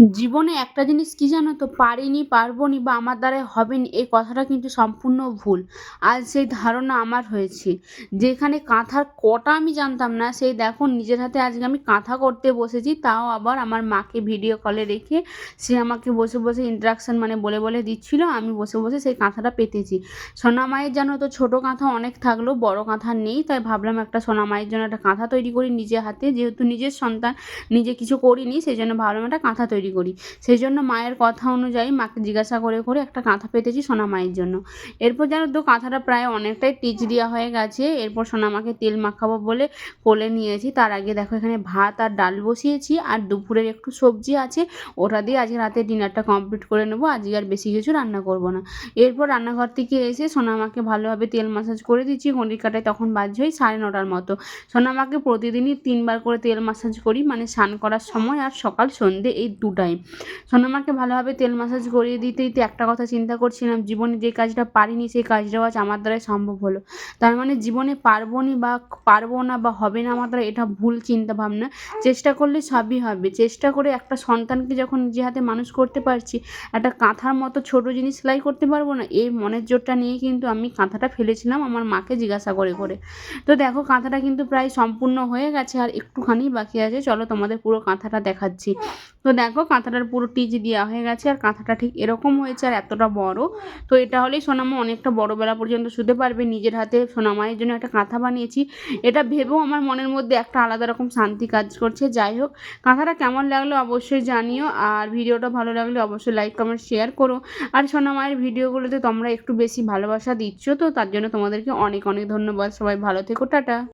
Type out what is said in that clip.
জীবনে একটা জিনিস কী জানো তো? পারিনি পারব নি বা আমার দ্বারাই হবে নি এই কথাটা কিন্তু সম্পূর্ণ ভুল। আজ সেই ধারণা আমার হয়েছে। যেখানে কাঁথার কটা আমি জানতাম না, সেই দেখো নিজের হাতে আজকে আমি কাঁথা করতে বসেছি, তাও আবার আমার মাকে ভিডিও কলে রেখে সে আমাকে বসে বসে ইন্ট্রাকশন মানে বলে বলে দিচ্ছিল, আমি বসে বসে সেই কাঁথাটা পেতেছি। সোনা মায়ের জানো তো ছোটো কাঁথা অনেক থাকলেও বড় কাঁথা নেই, তাই ভাবলাম একটা সোনা মায়ের জন্য একটা কাঁথা তৈরি করি নিজের হাতে, যেহেতু নিজের সন্তান, নিজে কিছু করিনি, সেই জন্য ভাবলাম একটা কাঁথা তৈরি করি। সেই জন্য মায়ের কথা অনুযায়ী মাকে জিজ্ঞাসা করে করে একটা কাঁথা পেতেছি সোনা মায়ের জন্য। এরপর জানো তো কাঁথাটা প্রায় অনেকটাই টিচ দেওয়া হয়ে গেছে, এরপর সোনা মাকে তেল মাখাবো বলে কোলে নিয়েছি। তার আগে দেখো এখানে ভাত আর ডাল বসিয়েছি, আর দুপুরের একটু সবজি আছে, ওটা দিয়ে আজকে রাতে ডিনারটা কমপ্লিট করে নেব, আজকে আর বেশি কিছু রান্না করব না। এরপর রান্নাঘর থেকে এসে সোনামাকে ভালোভাবে তেল মাসাজ করে দিচ্ছি, ঘড়ির কাটায় তখন বাজছে ওই সাড়ে নটার মতো। সোনামাকে প্রতিদিনই তিনবার করে তেল মাসাজ করি মানে স্নান করার সময় আর সকাল সন্ধে এই দু টাইম সোনামাকে ভালোভাবে তেল মাসাজ করিয়ে দিতে দিতে একটা কথা চিন্তা করছিলাম, জীবনে যে কাজটা পারিনি সেই কাজটাও আজ আমার দ্বারাই সম্ভব হলো। তার মানে জীবনে পারব নি বা পারব না বা হবে না আমার দ্বারা এটা ভুল চিন্তা ভাবনা চেষ্টা করলে সবই হবে। চেষ্টা করে একটা সন্তানকে যখন নিজে হাতে মানুষ করতে পারছি, একটা কাঁথার মতো ছোট জিনিস সেলাই করতে পারব না, এই মনের জোরটা নিয়ে কিন্তু আমি কাঁথাটা ফেলেছিলাম আমার মাকে জিজ্ঞাসা করে করে। তো দেখো কাঁথাটা কিন্তু প্রায় সম্পূর্ণ হয়ে গেছে আর একটুখানি বাকি আছে। চলো তোমাদের পুরো কাঁথাটা দেখাচ্ছি। তো দেখো কাঁথাটার পুরো টিচ দেওয়া হয়ে গেছে আর কাঁথাটা ঠিক এরকম হয়েছে আর এতটা বড়। তো এটা হলেই সোনামা অনেকটা বড় বেলা পর্যন্ত শুতে পারবে। নিজের হাতে সোনামায়ের জন্য একটা কাঁথা বানিয়েছি। এটা ভেবেও আমার মনের মধ্যে একটা আলাদা রকম শান্তি কাজ করছে। যাই হোক, কাঁথাটা কেমন লাগল অবশ্যই জানিও। আর ভিডিওটা ভালো লাগলে অবশ্যই লাইক, কমেন্ট, শেয়ার করো। আর সোনামায়ের ভিডিওগুলোতে তোমরা একটু বেশি ভালোবাসা দিচ্ছ, তো তার জন্য তোমাদেরকে অনেক অনেক ধন্যবাদ। সবাই ভালো থেকো, টাটা।